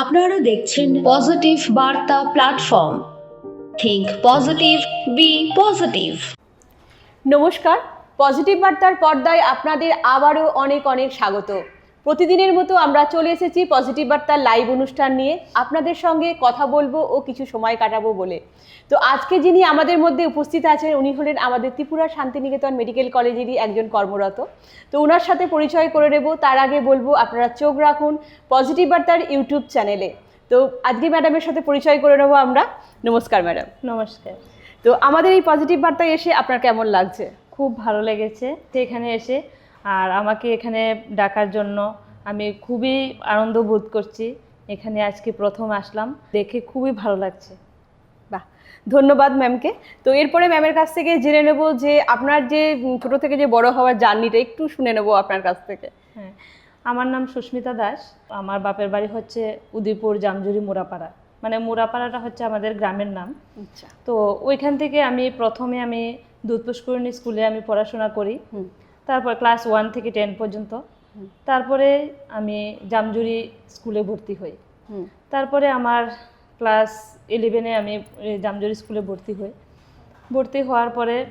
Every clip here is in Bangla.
আপনারা দেখছেন positive Barta platform think positive be positive নমস্কার পজিটিভ বার্তার পর্দায় আপনাদের আবারও অনেক অনেক স্বাগত। প্রতিদিনের মতো আমরা চলে এসেছি পজিটিভ বার্তার লাইভ অনুষ্ঠান নিয়ে। আপনাদের সঙ্গে কথা বলব ও কিছু সময় কাটাবো বলে। তো আজকে যিনি আমাদের মধ্যে উপস্থিত আছেন উনি হলেন আমাদের ত্রিপুরা শান্তিনিকেতন মেডিকেল কলেজেরই একজন কর্মরত। তো ওনার সাথে পরিচয় করে নেব। তার আগে বলব আপনারা চোখ রাখুন পজিটিভ বার্তার ইউটিউব চ্যানেলে তো আজকে ম্যাডামের সাথে পরিচয় করে নেব আমরা। নমস্কার ম্যাডাম নমস্কার। তো আমাদের এই পজিটিভ বার্তায় এসে আপনার কেমন লাগছে? খুব ভালো লেগেছে। এখানে এসে আর আমাকে এখানে ডাকার জন্য আমি খুবই আনন্দ বোধ করছি। এখানে আজকে প্রথম আসলাম। দেখে খুবই ভালো লাগছে। বাহ ধন্যবাদ ম্যামকে। তো এরপরে ম্যামের কাছ থেকে জেনে নেব যে আপনার যে ছোট থেকে যে বড় হওয়ার জার্নিটা একটু শুনে নেব আপনার কাছ থেকে। হ্যাঁ আমার নাম সুস্মিতা দাস। আমার বাপের বাড়ি হচ্ছে উদয়পুর জামজুরি মুরাপাড়া। মানে মুরাপাড়াটা হচ্ছে আমাদের গ্রামের নাম। আচ্ছা। তো ওইখান থেকে আমি প্রথমে আমি দুধ পুষ্করিণী স্কুলে আমি পড়াশোনা করি। তারপর ক্লাস ওয়ান থেকে টেন পর্যন্ত। তারপরে আমি জামজুরি স্কুলে ভর্তি হই। তারপরে আমার ক্লাস ইলেভেনে আমি জামজুরি স্কুলে ভর্তি হই। ভর্তি হওয়ার পরে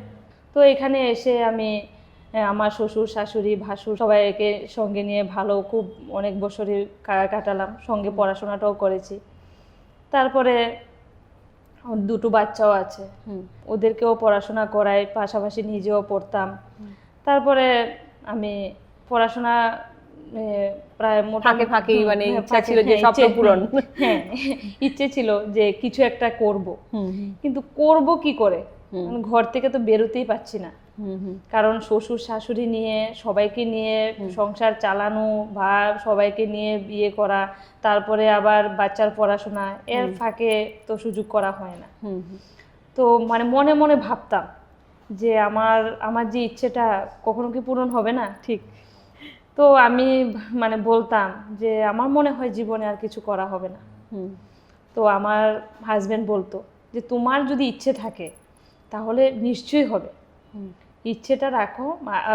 তো এখানে এসে আমি আমার শ্বশুর শাশুড়ি ভাসুর সবাইকে সঙ্গে নিয়ে ভালো খুব অনেক বছরই কা- কাটালাম সঙ্গে পড়াশোনাটাও করেছি। তারপরে দুটো বাচ্চাও আছে। ওদেরকেও পড়াশোনা করাই পাশাপাশি নিজেও পড়তাম। তারপরে আমি পড়াশোনা প্রায় ফাঁকে ফাঁকেই মানে হ্যাঁ, ইচ্ছা ছিল যে হ্যাঁ, স্বপ্ন পূরণ। হ্যাঁ ইচ্ছে ছিল যে কিছু একটা করব। কিন্তু করব কি করে? মানে ঘর থেকে তো বেরোতেই পাচ্ছি না। কারণ শ্বশুর শাশুড়ি নিয়ে সবাইকে নিয়ে সংসার চালানো বা সবাইকে নিয়ে বিয়ে করা তারপরে আবার বাচ্চার পড়াশোনা এর ফাঁকে তো সুযোগ করা হয় না। তো মানে মনে মনে ভাবতাম যে আমার আমার যে ইচ্ছেটা কখনো কি পূরণ হবে না? ঠিক। তো আমি মানে বলতাম যে আমার মনে হয় জীবনে আর কিছু করা হবে না। হুম। তো আমার হাজব্যান্ড বলতো যে তোমার যদি ইচ্ছে থাকে তাহলে নিশ্চয়ই হবে। ইচ্ছেটা রাখো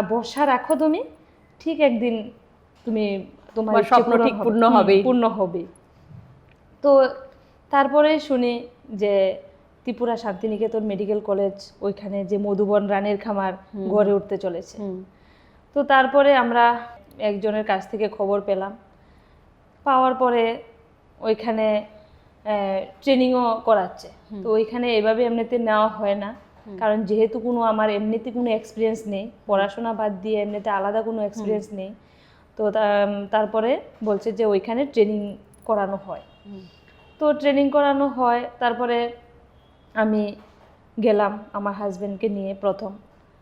ভরসা রাখো তুমি ঠিক একদিন তুমি তোমার তোমার স্বপ্ন ঠিক পূর্ণ হবে পূর্ণ হবে তো তারপরে শুনি যে ত্রিপুরা শান্তিনিকেতন মেডিকেল কলেজ ওইখানে যে মধুবন রানের খামার গড়ে উঠতে চলেছে। তো তারপরে আমরা একজনের কাছ থেকে খবর পেলাম। পাওয়ার পরে ওইখানে ট্রেনিংও করাচ্ছে। তো ওইখানে এভাবে এমনিতে নেওয়া হয় না। কারণ যেহেতু কোনো আমার এমনিতে কোনো এক্সপিরিয়েন্স নেই পড়াশোনা বাদ দিয়ে এমনিতে আলাদা কোনো এক্সপিরিয়েন্স নেই। তো তারপরে বলছে যে ওইখানে ট্রেনিং করানো হয়। তো ট্রেনিং করানো হয় তারপরে আমি গেলাম আমার হাজব্যান্ডকে নিয়ে প্রথম।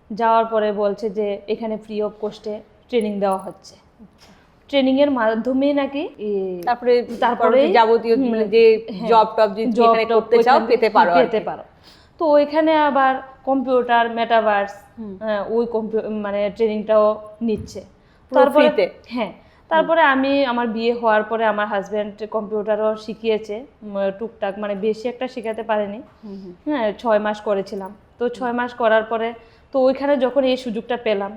যাওয়ার পরে বলছে যে এখানে ফ্রি অফ কস্টে ট্রেনিং দেওয়া হচ্ছে। ট্রেনিংয়ের মাধ্যমেই নাকি তারপরে তারপরে যাবতীয় মানে যে হ্যাঁ, জব টব যদি job করতে চাও পেতে পারো পেতে পারো। তো ওইখানে আবার কম্পিউটার মেটাভার্স হুম। ওই কম্পিউ মানে ট্রেনিংটাও নিচ্ছে। তারপরে হ্যাঁ তারপরে আমি আমার বিয়ে হওয়ার পরে আমার হাজব্যান্ড কম্পিউটারও শিখিয়েছে টুকটাক মানে বেশি একটা শেখাতে পারেনি। হ্যাঁ ছয় মাস করেছিলাম। তো ছয় মাস করার পরে তো ওইখানে যখন এই সুযোগটা পেলাম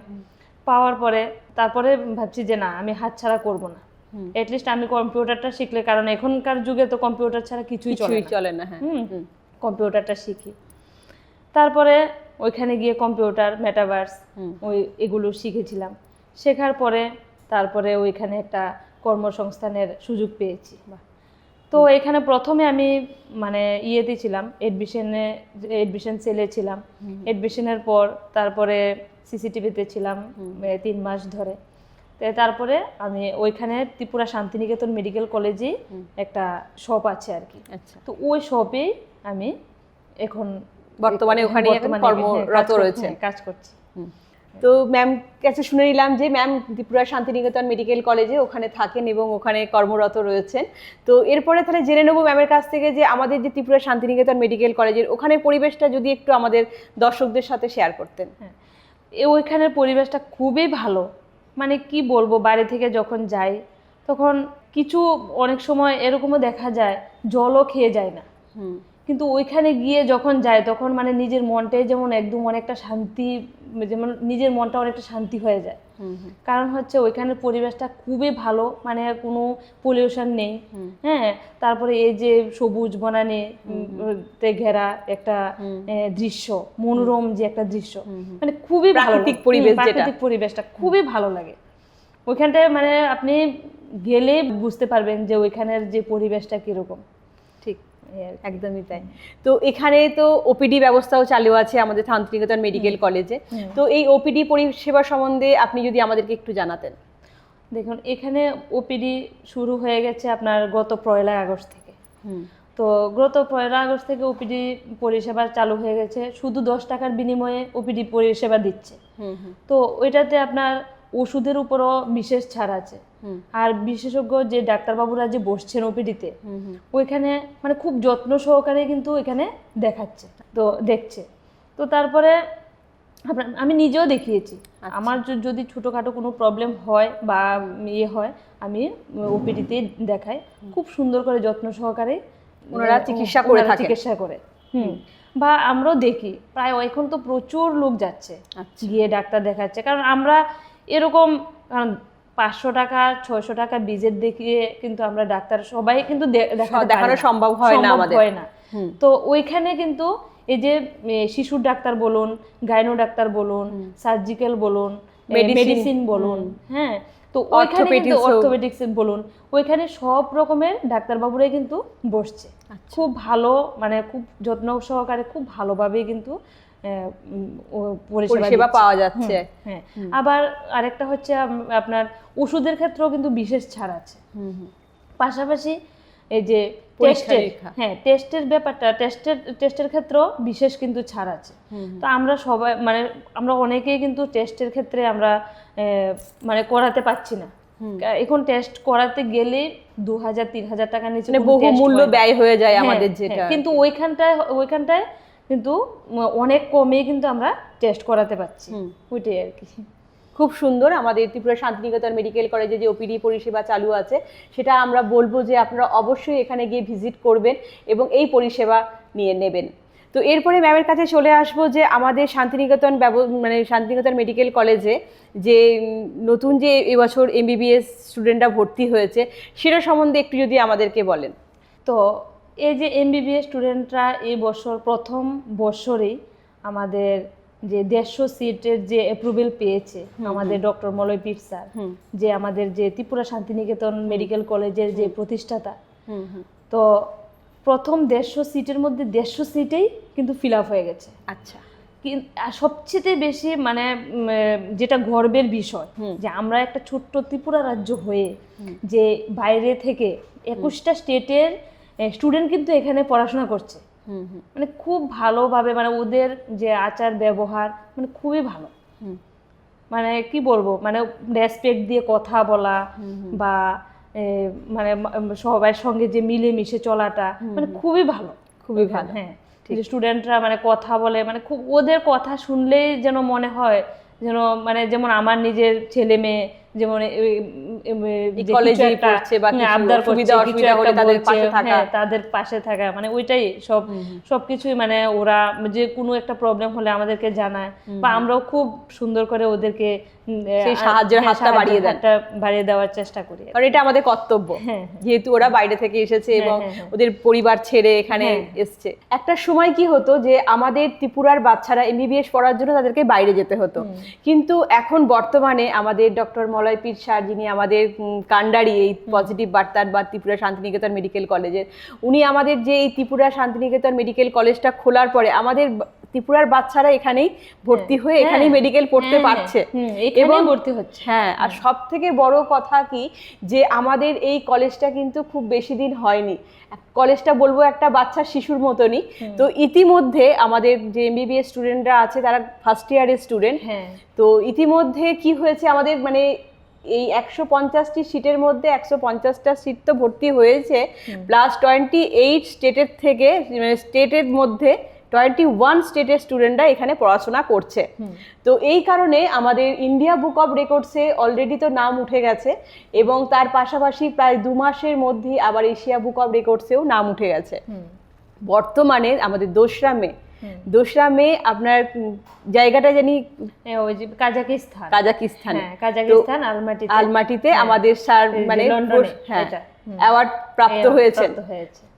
পাওয়ার পরে তারপরে ভাবছি যে না আমি হাতছাড়া করব না। হুম। এটলিস্ট আমি কম্পিউটারটা শিখলে কারণ এখনকার যুগে তো কম্পিউটার ছাড়া কিছুই চলে না। চলে না হ্যাঁ। হুম কম্পিউটারটা শিখি। তারপরে ওইখানে গিয়ে কম্পিউটার মেটাভার্স। ওই এগুলো শিখেছিলাম। শেখার পরে তারপরে ওইখানে একটা কর্মসংস্থানের সুযোগ পেয়েছি। তো এখানে প্রথমে আমি মানে ইয়েতে ছিলাম এডমিশনে এডমিশন সেলে ছিলাম। এডমিশনের পর তারপরে সিসিটিভিতে ছিলাম তিন মাস ধরে। তারপরে আমি ওইখানে ত্রিপুরা শান্তিনিকেতন মেডিকেল কলেজে একটা শপ আছে আর কি। আচ্ছা। তো ওই শপে আমি এখন বর্তমানে ওখানে কর্মরত হ্যাঁ, রয়েছেন। হ্যাঁ, কাজ করছি। তো ম্যাম কাছে শুনে নিলাম যে ম্যাম ত্রিপুরা শান্তিনিকেতন মেডিকেল কলেজে ওখানে থাকেন এবং ওখানে কর্মরত রয়েছেন। তো এরপরে তাহলে জেনে নেব ম্যামের কাছ থেকে যে আমাদের যে ত্রিপুরা শান্তিনিকেতন মেডিকেল কলেজের ওখানে পরিবেশটা যদি একটু আমাদের দর্শকদের সাথে শেয়ার করতেন। এ ওইখানের পরিবেশটা খুবই ভালো। মানে কি বলব বাইরে থেকে যখন যাই তখন কিছু অনেক সময় এরকমও দেখা যায় জলও খেয়ে যায় না। হুম। কিন্তু ওইখানে গিয়ে যখন যায় তখন মানে নিজের মনটাই যেমন একদম অনেকটা শান্তি যেমন নিজের মনটা অনেকটা শান্তি হয়ে যায়। কারণ হচ্ছে ওইখানের পরিবেশটা খুবই ভালো মানে কোনো পলিউশন নেই। হ্যাঁ তারপরে এই যে সবুজ বনানে তে ঘেরা একটা দৃশ্য মনোরম যে একটা দৃশ্য মানে খুবই ভালো প্রাকৃতিক পরিবেশ প্রাকৃতিক পরিবেশটা খুবই ভালো লাগে। ওইখানটায় মানে আপনি গেলে বুঝতে পারবেন যে ওইখানের যে পরিবেশটা কীরকম। একদমই তাই। তো এখানে তো ওপিডি ব্যবস্থাও চালু আছে আমাদের শান্তিনিকেতন মেডিকেল কলেজে তো এই ওপিডি পরিষেবা সম্বন্ধে আপনি যদি আমাদেরকে একটু জানাতেন। দেখুন এখানে ওপিডি শুরু হয়ে গেছে আপনার গত পয়লা আগস্ট থেকে। তো গত পয়লা আগস্ট থেকে ওপিডি পরিষেবা চালু হয়ে গেছে। শুধু দশ টাকার বিনিময়ে ওপিডি পরিষেবা দিচ্ছে। তো ওইটাতে আপনার ওষুধের উপরও বিশেষ ছাড় আছে। আর বিশেষজ্ঞ যে ডাক্তারবাবুরা যে বসছেন ওপিডিতে ওইখানে মানে খুব যত্ন সহকারে কিন্তু এখানে দেখাচ্ছে তো দেখছে। তো তারপরে আপনার আমি নিজেও দেখিয়েছি। আচ্ছা। আমার যদি ছোটোখাটো কোনো প্রবলেম হয় বা ইয়ে হয় আমি ওপিডিতে দেখাই। খুব সুন্দর করে যত্ন সহকারে ওনারা চিকিৎসা করে চিকিৎসা করে। হুম। বা আমরাও দেখি প্রায় এখন তো প্রচুর লোক যাচ্ছে। আচ্ছা। গিয়ে ডাক্তার দেখাচ্ছে। কারণ আমরা এরকম কারণ পাঁচশো টাকা ছয়শো টাকা বিজেট দেখিয়ে কিন্তু আমরা ডাক্তার সবাই কিন্তু দেখানো সম্ভব হয় না আমাদের। হয় না। তো ওইখানে কিন্তু এই যে শিশুর ডাক্তার বলুন গাইনো ডাক্তার বলুন সার্জিক্যাল বলুন মেডিসিন বলুন হ্যাঁ? তো ওইখানে কিন্তু অর্থোপেডিক্স বলুন ওইখানে সব রকমের ডাক্তারবাবুরাই কিন্তু বসছে। আচ্ছা। খুব ভালো মানে খুব যত্ন সহকারে খুব ভালোভাবেই কিন্তু পরিষেবা পাওয়া যাচ্ছে। হ্যাঁ আবার আরেকটা হচ্ছে আপনার ওষুধের ক্ষেত্রেও কিন্তু বিশেষ ছাড় আছে। পাশাপাশি এই যে টেস্টের হ্যাঁ টেস্টের ব্যাপারটা টেস্টের টেস্টের ক্ষেত্রেও বিশেষ কিন্তু ছাড় আছে। তো আমরা সবাই মানে আমরা অনেকেই কিন্তু টেস্টের ক্ষেত্রে আমরা মানে করাতে পাচ্ছি না। এখন টেস্ট করাতে গেলে দু হাজার তিন হাজার টাকার নিচে মানে বহু মূল্য ব্যয় হয়ে যায় হ্যাঁ, আমাদের হ্যাঁ, যেটা। কিন্তু ওইখানটায় ওইখানটায় কিন্তু অনেক কমে কিন্তু আমরা টেস্ট করাতে পারছি। ওইটাই আর কি। খুব সুন্দর আমাদের ত্রিপুরা শান্তিনিকেতন মেডিকেল কলেজে যে ওপিডি পরিষেবা চালু আছে সেটা আমরা বলব যে আপনারা অবশ্যই এখানে গিয়ে ভিজিট করবেন এবং এই পরিষেবা নিয়ে নেবেন। তো এরপরে ম্যামের কাছে চলে আসব যে আমাদের শান্তিনিকেতন ব্যব- মানে শান্তিনিকেতন মেডিকেল কলেজে যে নতুন যে এবছর এমবিবিএস স্টুডেন্টরা ভর্তি হয়েছে সেটা সম্বন্ধে একটু যদি আমাদেরকে বলেন। তো এই যে এমবিবিএস স্টুডেন্টরা এই বছর প্রথম বছরেই আমাদের যে দেড়শো সিটের যে অ্যাপ্রুভেল পেয়েছে আমাদের ডক্টর মলয়পীঠ স্যার যে আমাদের যে ত্রিপুরা শান্তিনিকেতন মেডিকেল কলেজের যে প্রতিষ্ঠাতা। তো প্রথম দেড়শো সিটের মধ্যে দেড়শো সিটেই কিন্তু ফিল আপ হয়ে গেছে। আচ্ছা। সবচেয়ে বেশি মানে যেটা গর্বের বিষয় যে আমরা একটা ছোট্ট ত্রিপুরা রাজ্য হয়ে যে বাইরে থেকে একুশটা স্টেটের স্টুডেন্ট কিন্তু এখানে পড়াশোনা করছে। মানে খুব ভালোভাবে মানে ওদের যে আচার ব্যবহার মানে খুবই ভালো। মানে কি বলব মানে রেসপেক্ট দিয়ে কথা বলা বা মানে সবার সঙ্গে যে মিলেমিশে চলাটা মানে খুবই ভালো। খুবই ভালো। হ্যাঁ স্টুডেন্টরা মানে কথা বলে মানে খুব ওদের কথা শুনলেই যেন মনে হয় যেন মানে যেমন আমার নিজের ছেলে মেয়ে যেমন কিছু পড়ছে বা হ্যাঁ, কিছু আবদার করছে, অসুবিধা হলে তাদের পাশে থাকা। হ্যাঁ, তাদের পাশে থাকা মানে ওইটাই সব সবকিছুই মানে ওরা যে কোনো একটা প্রবলেম হলে আমাদেরকে জানায় বা আমরাও খুব সুন্দর করে ওদেরকে সেই সাহায্যের হ্যাঁ, হাতটা বাড়িয়ে দেন। বাড়িয়ে দেওয়ার চেষ্টা করি কারণ এটা আমাদের কর্তব্য যেহেতু ওরা বাইরে থেকে এসেছে এবং। ওদের পরিবার ছেড়ে এখানে। এসছে একটা সময় কি হতো যে আমাদের ত্রিপুরার বাচ্চারা এমবিবিএস পড়ার জন্য তাদেরকে বাইরে যেতে হতো কিন্তু এখন বর্তমানে আমাদের ডক্টর মলয় পীর স্যার যিনি আমাদের কান্ডারি এই পজিটিভ বার্তার বা ত্রিপুরা শান্তিনিকেতন মেডিকেল কলেজের উনি আমাদের যে এই ত্রিপুরা শান্তিনিকেতন মেডিকেল কলেজটা খোলার পরে আমাদের ত্রিপুরার বাচ্চারা এখানেই ভর্তি হয়ে। এখানেই মেডিকেল পড়তে হ্যাঁ, পারছে। এখানেই ভর্তি হচ্ছে। হ্যাঁ আর সব থেকে বড় কথা কি যে আমাদের এই কলেজটা কিন্তু খুব বেশি দিন হয়নি। কলেজটা বলব একটা বাচ্চা শিশুর মতনই। তো ইতিমধ্যে আমাদের যে এমবিবিএস স্টুডেন্টরা আছে তারা ফার্স্ট ইয়ারের স্টুডেন্ট হ্যাঁ। তো ইতিমধ্যে কি হয়েছে আমাদের মানে এই একশো পঞ্চাশটি সিটের মধ্যে একশো পঞ্চাশটা সিট তো ভর্তি হয়েছে প্লাস টোয়েন্টি এইট স্টেটের থেকে মানে স্টেটের মধ্যে টোয়েন্টি ওয়ান স্টেটের স্টুডেন্টরা এখানে পড়াশোনা করছে। তো এই কারণে আমাদের ইন্ডিয়া বুক অফ রেকর্ডসে অলরেডি তো নাম উঠে গেছে এবং তার পাশাপাশি প্রায় দু মাসের মধ্যেই আবার এশিয়া বুক অফ রেকর্ডসেও নাম উঠে গেছে। বর্তমানে আমাদের দোসরা মে। দোসরা মে আপনার জায়গাটা জানি ওই যে কাজাকিস্তান কাজাকিস্তান হ্যাঁ কাজাকিস্তান আলমাটিতে। আলমাটিতে হ্যাঁ। আমাদের স্যার মানে হ্যাঁ অ্যাওয়ার্ড প্রাপ্ত হয়েছে।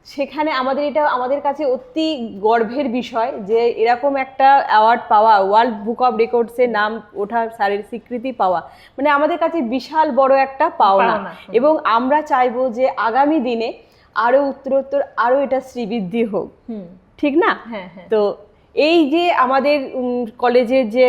সেখানে আমাদের এটা আমাদের কাছে অতি গর্বের বিষয় যে এরকম একটা অ্যাওয়ার্ড পাওয়া ওয়ার্ল্ড বুক অফ রেকর্ডসের নাম ওঠা স্যারের স্বীকৃতি পাওয়া মানে আমাদের কাছে বিশাল বড় একটা পাওনা। এবং আমরা চাইব যে আগামী দিনে আরও উত্তরোত্তর আরও এটা শ্রীবৃদ্ধি হোক। হুম। ঠিক না? হ্যাঁ হ্যাঁ। তো এই যে আমাদের কলেজের যে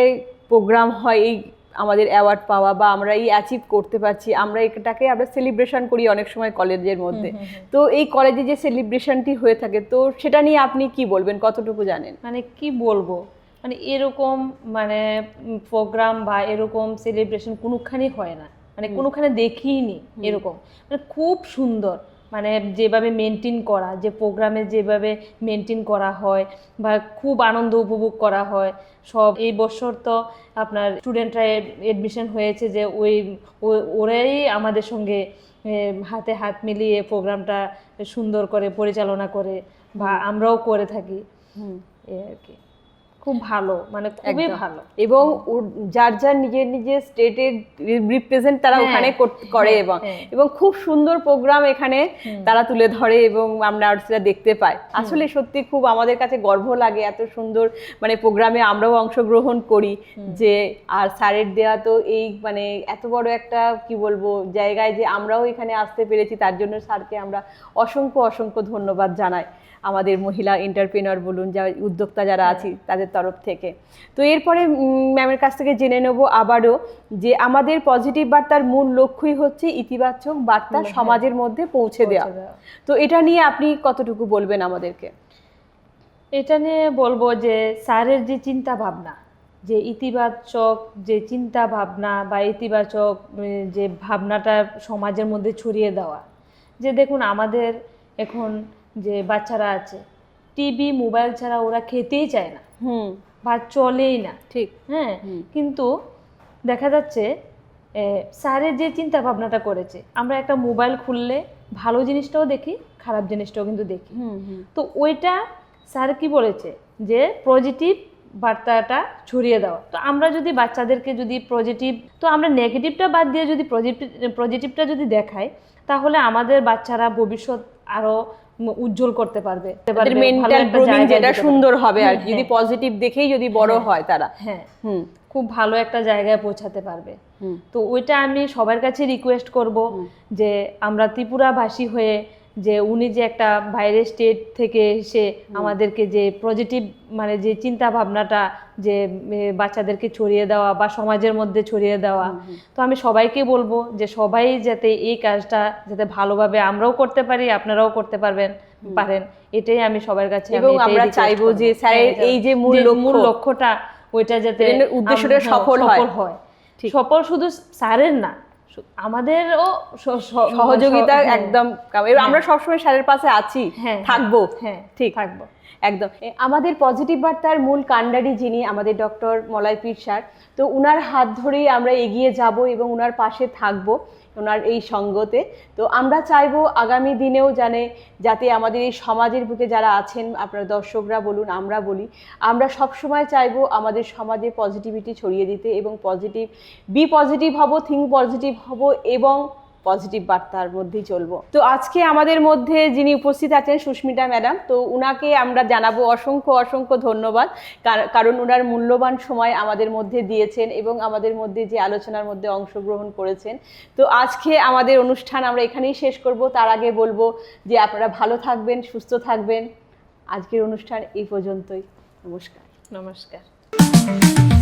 প্রোগ্রাম হয় এই আমাদের অ্যাওয়ার্ড পাওয়া বা আমরা এই অ্যাচিভ করতে পারছি আমরা এটাকে আমরা সেলিব্রেশন করি অনেক সময় কলেজের মধ্যে। তো এই কলেজে যে সেলিব্রেশনটি হয়ে থাকে তো সেটা নিয়ে আপনি কি বলবেন? কতটুকু জানেন? মানে কি বলব? মানে এরকম মানে প্রোগ্রাম বা এরকম সেলিব্রেশন কোনোখানেই হয় না। মানে কোনোখানে দেখিনি এরকম। মানে খুব সুন্দর। মানে যেভাবে মেনটেন করা যে প্রোগ্রামে যেভাবে মেনটেন করা হয় বা খুব আনন্দ উপভোগ করা হয় সব এই বছর তো আপনার স্টুডেন্টরা এডমিশন হয়েছে যে ওই ও- ওরাই আমাদের সঙ্গে হাতে হাত মিলিয়ে প্রোগ্রামটা সুন্দর করে পরিচালনা করে বা আমরাও করে থাকি। এই আর কি। খুব ভালো মানে খুবই ভালো। এবং যার যার নিজের নিজের স্টেটের রিপ্রেজেন্ট তারা হ্যাঁ, ওখানে করে হ্যাঁ, এবং হ্যাঁ। এবং খুব সুন্দর প্রোগ্রাম এখানে তারা তুলে ধরে এবং আমরা সেটা দেখতে পাই। আসলে সত্যি খুব আমাদের কাছে গর্ব লাগে এত সুন্দর মানে প্রোগ্রামে আমরাও অংশগ্রহণ করি যে আর স্যারের দেওয়া তো এই মানে এত বড় একটা কি বলব জায়গায় যে আমরাও এখানে আসতে পেরেছি তার জন্য স্যারকে আমরা অসংখ্য অসংখ্য ধন্যবাদ জানাই। আমাদের মহিলা এন্টারপ্রেনার বলুন যা উদ্যোক্তা যারা আছি তাদের তরফ থেকে। তো এরপরে ম্যামের কাছ থেকে জেনে নেব আবারও যে আমাদের পজিটিভ বার্তার মূল লক্ষ্যই হচ্ছে ইতিবাচক বার্তা হ্যাঁ। সমাজের মধ্যে পৌঁছে দেওয়া। তো এটা নিয়ে আপনি কতটুকু বলবেন আমাদেরকে? এটা নিয়ে বলব যে স্যারের যে চিন্তা ভাবনা যে ইতিবাচক যে চিন্তা ভাবনা বা ইতিবাচক যে ভাবনাটা সমাজের মধ্যে ছড়িয়ে দেওয়া। যে দেখুন আমাদের এখন যে বাচ্চারা আছে টিভি মোবাইল ছাড়া ওরা খেতেই চায় না। হুম। বা চলেই না। ঠিক। হ্যাঁ কিন্তু দেখা যাচ্ছে স্যারের যে চিন্তা ভাবনাটা করেছে আমরা একটা মোবাইল খুললে ভালো জিনিসটাও দেখি খারাপ জিনিসটাও কিন্তু দেখি। তো ওইটা স্যার কি বলেছে? যে পজিটিভ বার্তাটা ছড়িয়ে দেওয়া তো আমরা যদি বাচ্চাদেরকে যদি পজিটিভ তো আমরা নেগেটিভটা বাদ দিয়ে যদি পজিটিভ পজিটিভটা যদি দেখাই তাহলে আমাদের বাচ্চারা ভবিষ্যৎ আরও উম উজ্জ্বল করতে পারবে। তাদের মেন্টাল একটা গ্রোমিং যেটা সুন্দর হবে আর হ্যাঁ, যদি হ্যাঁ। পজিটিভ দেখেই যদি বড় হ্যাঁ। হয় তারা। হ্যাঁ হুম। খুব ভালো একটা জায়গায় পৌঁছাতে পারবে। তো ওইটা আমি সবার কাছে রিকোয়েস্ট করব যে আমরা ত্রিপুরাভাষী হয়ে যে উনি যে একটা বাইরের স্টেট থেকে এসে আমাদেরকে যে পজিটিভ মানে যে চিন্তা ভাবনাটা যে বাচ্চাদেরকে ছড়িয়ে দেওয়া বা সমাজের মধ্যে ছড়িয়ে দেওয়া। তো আমি সবাইকে বলব যে সবাই যাতে এই কাজটা যাতে ভালোভাবে আমরাও করতে পারি আপনারাও করতে পারবেন পারেন। এটাই আমি সবার কাছে এবং আমরা চাইব যে স্যারের হ্যাঁ, এই যে মূল মূল লক্ষ্যটা ওইটা যাতে উদ্দেশ্যটা সফল হয়। সফল হয়। সফল শুধু স্যারের না আমাদেরও সহযোগিতা হ্যাঁ, একদম কাম- আমরা সবসময় স্যারের পাশে আছি হ্যাঁ, থাকব। হ্যাঁ ঠিক। থাকব। একদম। আমাদের পজিটিভ বার্তার মূল কাণ্ডারি যিনি আমাদের ডক্টর মলয় পীর স্যার তো উনার হাত ধরেই আমরা এগিয়ে যাব এবং উনার পাশে থাকব। ওনার এই সঙ্গতে। তো আমরা চাইব আগামী দিনেও জানে যাতে আমাদের এই সমাজের বুকে যারা আছেন, আপনার দর্শকরা বলুন, আমরা বলি, আমরা সবসময় চাইব আমাদের সমাজে পজিটিভিটি ছড়িয়ে দিতে এবং পজিটিভ বি পজিটিভ হব থিঙ্ক পজিটিভ হব এবং পজিটিভ বার্তার মধ্যেই চলবো। তো আজকে আমাদের মধ্যে যিনি উপস্থিত আছেন সুস্মিতা ম্যাডাম, তো উনাকে আমরা জানাব অসংখ্য অসংখ্য ধন্যবাদ, কার- কারণ ওনার মূল্যবান সময় আমাদের মধ্যে দিয়েছেন এবং আমাদের মধ্যে যে আলোচনার মধ্যে অংশগ্রহণ করেছেন। তো আজকে আমাদের অনুষ্ঠান আমরা এখানেই শেষ করব। তার আগে বলব যে আপনারা ভালো থাকবেন, সুস্থ থাকবেন। আজকের অনুষ্ঠান এই পর্যন্তই। নমস্কার। নমস্কার।